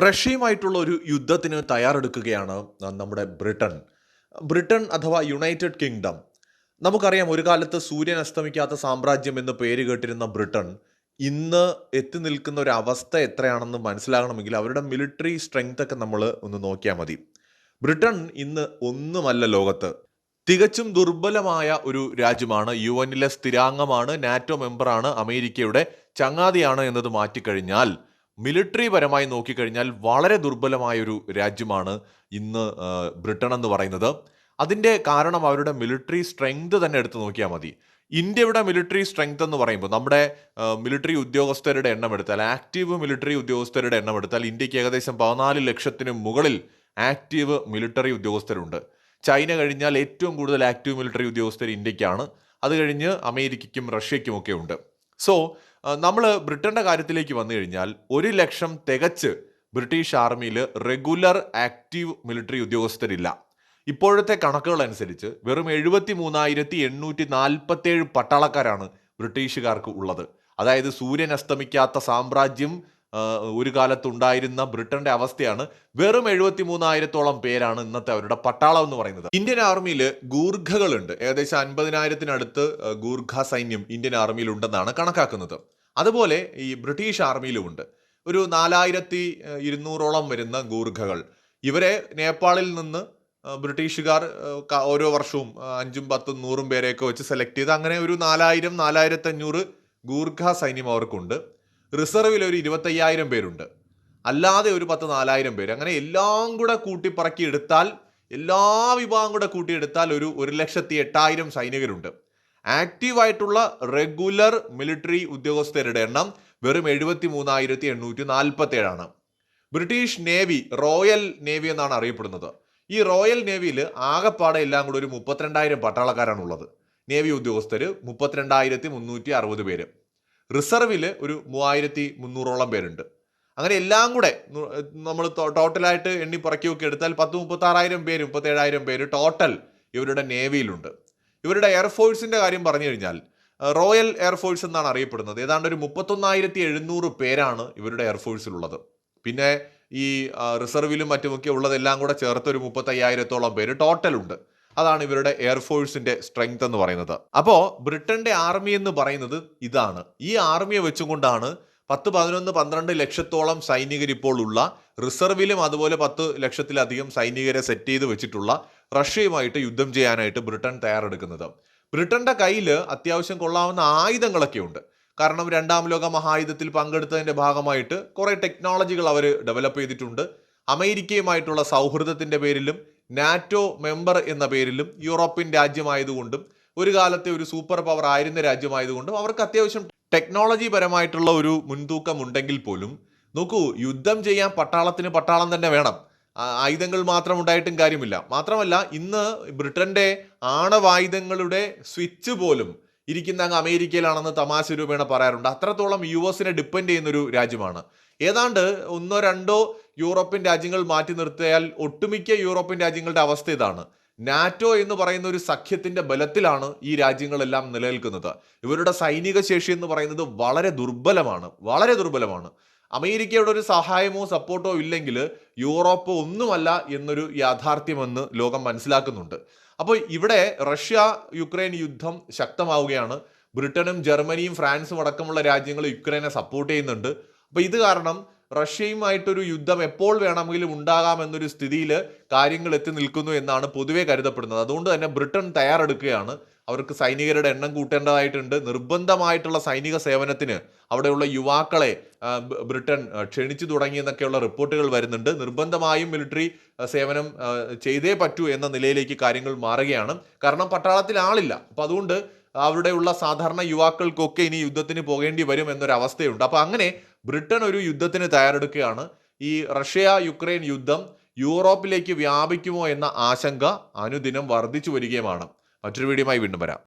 റഷ്യയുമായിട്ടുള്ള ഒരു യുദ്ധത്തിന് തയ്യാറെടുക്കുകയാണ് നമ്മുടെ ബ്രിട്ടൻ. ബ്രിട്ടൻ അഥവാ യുണൈറ്റഡ് കിങ്ഡം. നമുക്കറിയാം ഒരു കാലത്ത് സൂര്യൻ അസ്തമിക്കാത്ത സാമ്രാജ്യം എന്ന് പേര് കേട്ടിരുന്ന ബ്രിട്ടൻ ഇന്ന് എത്തി നിൽക്കുന്ന ഒരു അവസ്ഥ എത്രയാണെന്ന് മനസ്സിലാകണമെങ്കിൽ അവരുടെ മിലിറ്ററി സ്ട്രെങ്ത് ഒക്കെ നമ്മൾ ഒന്ന് നോക്കിയാൽ മതി. ബ്രിട്ടൻ ഇന്ന് ഒന്നുമല്ല ലോകത്ത്. തികച്ചും ദുർബലമായ ഒരു രാജ്യമാണ്. യു എന്നിലെ സ്ഥിരാംഗമാണ് നാറ്റോ മെമ്പറാണ് അമേരിക്കയുടെ ചങ്ങാതിയാണ് എന്നത് മാറ്റിക്കഴിഞ്ഞാൽ മിലിറ്ററി പരമായി നോക്കിക്കഴിഞ്ഞാൽ വളരെ ദുർബലമായൊരു രാജ്യമാണ് ഇന്ന് ബ്രിട്ടൻ എന്ന് പറയുന്നത്. അതിന്റെ കാരണം അവരുടെ മിലിട്ടറി സ്ട്രെങ്ത് തന്നെ എടുത്തു നോക്കിയാൽ മതി. ഇന്ത്യയുടെ മിലിറ്ററി സ്ട്രെങ്ത് എന്ന് പറയുമ്പോൾ നമ്മുടെ മിലിറ്ററി ഉദ്യോഗസ്ഥരുടെ എണ്ണം എടുത്താൽ ആക്റ്റീവ് മിലിറ്ററി ഉദ്യോഗസ്ഥരുടെ എണ്ണം എടുത്താൽ ഇന്ത്യയ്ക്ക് ഏകദേശം പതിനാല് ലക്ഷത്തിന് മുകളിൽ ആക്റ്റീവ് മിലിറ്ററി ഉദ്യോഗസ്ഥരുണ്ട്. ചൈന കഴിഞ്ഞാൽ ഏറ്റവും കൂടുതൽ ആക്റ്റീവ് മിലിറ്ററി ഉദ്യോഗസ്ഥർ ഇന്ത്യക്കാണ്. അത് കഴിഞ്ഞ് അമേരിക്കയ്ക്കും റഷ്യയ്ക്കും ഒക്കെ ഉണ്ട്. സോ നമ്മൾ ബ്രിട്ടന്റെ കാര്യത്തിലേക്ക് വന്നു കഴിഞ്ഞാൽ ഒരു ലക്ഷം തികച്ച് ബ്രിട്ടീഷ് ആർമിയിൽ റെഗുലർ ആക്റ്റീവ് മിലിറ്ററി ഉദ്യോഗസ്ഥരില്ല. ഇപ്പോഴത്തെ കണക്കുകൾ അനുസരിച്ച് വെറും എഴുപത്തി മൂന്നായിരത്തി എണ്ണൂറ്റി നാൽപ്പത്തേഴ് പട്ടാളക്കാരാണ് ബ്രിട്ടീഷുകാർക്ക് ഉള്ളത്. അതായത് സൂര്യൻ അസ്തമിക്കാത്ത സാമ്രാജ്യം ഒരു കാലത്തുണ്ടായിരുന്ന ബ്രിട്ടന്റെ അവസ്ഥയാണ് വെറും എഴുപത്തി മൂന്നായിരത്തോളം പേരാണ് ഇന്നത്തെ അവരുടെ പട്ടാളം എന്ന് പറയുന്നത്. ഇന്ത്യൻ ആർമിയിൽ ഗൂർഖകളുണ്ട്. ഏകദേശം അൻപതിനായിരത്തിനടുത്ത് ഗൂർഖ സൈന്യം ഇന്ത്യൻ ആർമിയിൽ ഉണ്ടെന്നാണ് കണക്കാക്കുന്നത്. അതുപോലെ ഈ ബ്രിട്ടീഷ് ആർമിയിലുമുണ്ട്. ഒരു നാലായിരത്തി ഇരുന്നൂറോളം വരുന്ന ഗൂർഖകൾ. ഇവരെ നേപ്പാളിൽ നിന്ന് ബ്രിട്ടീഷുകാർ ഓരോ വർഷവും അഞ്ചും പത്തും നൂറും പേരെയൊക്കെ വെച്ച് സെലക്ട് ചെയ്ത് അങ്ങനെ ഒരു നാലായിരം നാലായിരത്തി അഞ്ഞൂറ് ഗൂർഖ സൈന്യം അവർക്കുണ്ട്. റിസർവിൽ ഒരു ഇരുപത്തയ്യായിരം പേരുണ്ട്. അല്ലാതെ ഒരു പത്ത് നാലായിരം പേര്. അങ്ങനെ എല്ലാം കൂടെ കൂട്ടിപ്പറക്കി എടുത്താൽ എല്ലാ വിഭാഗം കൂടെ കൂട്ടിയെടുത്താൽ ഒരു ഒരു ലക്ഷത്തി എട്ടായിരം സൈനികരുണ്ട്. ആക്റ്റീവായിട്ടുള്ള റെഗുലർ മിലിറ്ററി ഉദ്യോഗസ്ഥരുടെ എണ്ണം വെറും എഴുപത്തി മൂന്നായിരത്തി എണ്ണൂറ്റി നാൽപ്പത്തി ഏഴാണ് ബ്രിട്ടീഷ് നേവി റോയൽ നേവി എന്നാണ് അറിയപ്പെടുന്നത്. ഈ റോയൽ നേവിയിൽ ആകെപ്പാടെ എല്ലാം കൂടെ ഒരു മുപ്പത്തിരണ്ടായിരം പട്ടാളക്കാരാണ് ഉള്ളത് നേവി ഉദ്യോഗസ്ഥർ മുപ്പത്തിരണ്ടായിരത്തി മുന്നൂറ്റി അറുപത് പേര്. റിസർവിൽ ഒരു മൂവായിരത്തി മുന്നൂറോളം പേരുണ്ട്. അങ്ങനെ എല്ലാം കൂടെ നമ്മൾ ടോട്ടലായിട്ട് എണ്ണി പുറക്കിയൊക്കെ എടുത്താൽ പത്ത് മുപ്പത്താറായിരം പേര് മുപ്പത്തേഴായിരം പേര് ടോട്ടൽ ഇവരുടെ നേവിയിലുണ്ട്. ഇവരുടെ എയർഫോഴ്സിന്റെ കാര്യം പറഞ്ഞു കഴിഞ്ഞാൽ റോയൽ എയർഫോഴ്സ് എന്നാണ് അറിയപ്പെടുന്നത്. ഏതാണ്ട് ഒരു മുപ്പത്തൊന്നായിരത്തി എഴുന്നൂറ് പേരാണ് ഇവരുടെ എയർഫോഴ്സിലുള്ളത് പിന്നെ ഈ റിസർവിലും മറ്റുമൊക്കെ ഉള്ളതെല്ലാം കൂടെ ചേർത്ത് ഒരു മുപ്പത്തയ്യായിരത്തോളം പേര് ടോട്ടൽ ഉണ്ട് അതാണ് ഇവരുടെ എയർഫോഴ്സിന്റെ സ്ട്രെങ്ത് എന്ന് പറയുന്നത്. അപ്പോ ബ്രിട്ടന്റെ ആർമി എന്ന് പറയുന്നത് ഇതാണ്. ഈ ആർമിയെ വെച്ചുകൊണ്ടാണ് പത്ത് പതിനൊന്ന് പന്ത്രണ്ട് ലക്ഷത്തോളം സൈനികർ ഇപ്പോൾ ഉള്ള റിസർവിലും അതുപോലെ പത്ത് ലക്ഷത്തിലധികം സൈനികരെ സെറ്റ് ചെയ്ത് വെച്ചിട്ടുള്ള റഷ്യയുമായിട്ട് യുദ്ധം ചെയ്യാനായിട്ട് ബ്രിട്ടൻ തയ്യാറെടുക്കുന്നത്. ബ്രിട്ടന്റെ കയ്യിൽ അത്യാവശ്യം കൊള്ളാവുന്ന ആയുധങ്ങളൊക്കെ ഉണ്ട്. കാരണം രണ്ടാം ലോക മഹായുദ്ധത്തിൽ പങ്കെടുത്തതിന്റെ ഭാഗമായിട്ട് കുറെ ടെക്നോളജികൾ അവർ ഡെവലപ്പ് ചെയ്തിട്ടുണ്ട്. അമേരിക്കയുമായിട്ടുള്ള സൗഹൃദത്തിന്റെ പേരിലും നാറ്റോ മെമ്പർ എന്ന പേരിലും യൂറോപ്യൻ രാജ്യമായതുകൊണ്ടും ഒരു കാലത്തെ ഒരു സൂപ്പർ പവർ ആയിരുന്ന രാജ്യമായതുകൊണ്ടും അവർക്ക് അത്യാവശ്യം ടെക്നോളജി പരമായിട്ടുള്ള ഒരു മുൻതൂക്കം ഉണ്ടെങ്കിൽ പോലും നോക്കൂ യുദ്ധം ചെയ്യാൻ പട്ടാളത്തിന് പട്ടാളം തന്നെ വേണം. ആയുധങ്ങൾ മാത്രം ഉണ്ടായിട്ടും കാര്യമില്ല. മാത്രമല്ല ഇന്ന് ബ്രിട്ടന്റെ ആണവായുധങ്ങളുടെ സ്വിച്ച് പോലും ഇരിക്കുന്ന അങ്ങ് അമേരിക്കയിലാണെന്ന് തമാശ രൂപേണ പറയാറുണ്ട്. അത്രത്തോളം യു എസിനെ ഡിപ്പെൻഡ് ചെയ്യുന്ന ഒരു രാജ്യമാണ്. ഏതാണ്ട് ഒന്നോ രണ്ടോ യൂറോപ്യൻ രാജ്യങ്ങൾ മാറ്റി നിർത്തിയാൽ ഒട്ടുമിക്ക യൂറോപ്യൻ രാജ്യങ്ങളുടെ അവസ്ഥ ഇതാണ്. നാറ്റോ എന്ന് പറയുന്ന ഒരു സഖ്യത്തിന്റെ ബലത്തിലാണ് ഈ രാജ്യങ്ങളെല്ലാം നിലനിൽക്കുന്നത്. ഇവരുടെ സൈനിക ശേഷി എന്ന് പറയുന്നത് വളരെ ദുർബലമാണ്. വളരെ ദുർബലമാണ്. അമേരിക്കയുടെ ഒരു സഹായമോ സപ്പോർട്ടോ ഇല്ലെങ്കിൽ യൂറോപ്പ് ഒന്നുമല്ല എന്നൊരു യാഥാർത്ഥ്യമെന്ന് ലോകം മനസ്സിലാക്കുന്നുണ്ട്. അപ്പോൾ ഇവിടെ റഷ്യ യുക്രൈൻ യുദ്ധം ശക്തമാവുകയാണ്. ബ്രിട്ടനും ജർമ്മനിയും ഫ്രാൻസും അടക്കമുള്ള രാജ്യങ്ങൾ യുക്രൈനെ സപ്പോർട്ട് ചെയ്യുന്നുണ്ട്. അപ്പോൾ ഇത് കാരണം റഷ്യയുമായിട്ടൊരു യുദ്ധം എപ്പോൾ വേണമെങ്കിലും ഉണ്ടാകാമെന്നൊരു സ്ഥിതിയിൽ കാര്യങ്ങൾ എത്തി നിൽക്കുന്നു എന്നാണ് പൊതുവെ കരുതപ്പെടുന്നത്. അതുകൊണ്ട് തന്നെ ബ്രിട്ടൻ തയ്യാറെടുക്കുകയാണ്. അവർക്ക് സൈനികരുടെ എണ്ണം കൂട്ടേണ്ടതായിട്ടുണ്ട്. നിർബന്ധമായിട്ടുള്ള സൈനിക സേവനത്തിന് അവിടെയുള്ള യുവാക്കളെ ബ്രിട്ടൻ ക്ഷണിച്ചു തുടങ്ങിയെന്നൊക്കെയുള്ള റിപ്പോർട്ടുകൾ വരുന്നുണ്ട്. നിർബന്ധമായും മിലിറ്ററി സേവനം ചെയ്തേ പറ്റൂ എന്ന നിലയിലേക്ക് കാര്യങ്ങൾ മാറുകയാണ്. കാരണം പട്ടാളത്തിൽ ആളില്ല. അപ്പം അതുകൊണ്ട് അവിടെയുള്ള സാധാരണ യുവാക്കൾക്കൊക്കെ ഇനി യുദ്ധത്തിന് പോകേണ്ടി വരും എന്നൊരു അവസ്ഥയുണ്ട് അപ്പോൾ അങ്ങനെ ബ്രിട്ടൻ ഒരു യുദ്ധത്തിന് തയ്യാറെടുക്കുകയാണ്. ഈ റഷ്യ യുക്രൈൻ യുദ്ധം യൂറോപ്പിലേക്ക് വ്യാപിക്കുമോ എന്ന ആശങ്ക അനുദിനം വർദ്ധിച്ചു വരികയുമാണ്. മറ്റൊരു വീഡിയോയുമായി വീണ്ടും വരാം.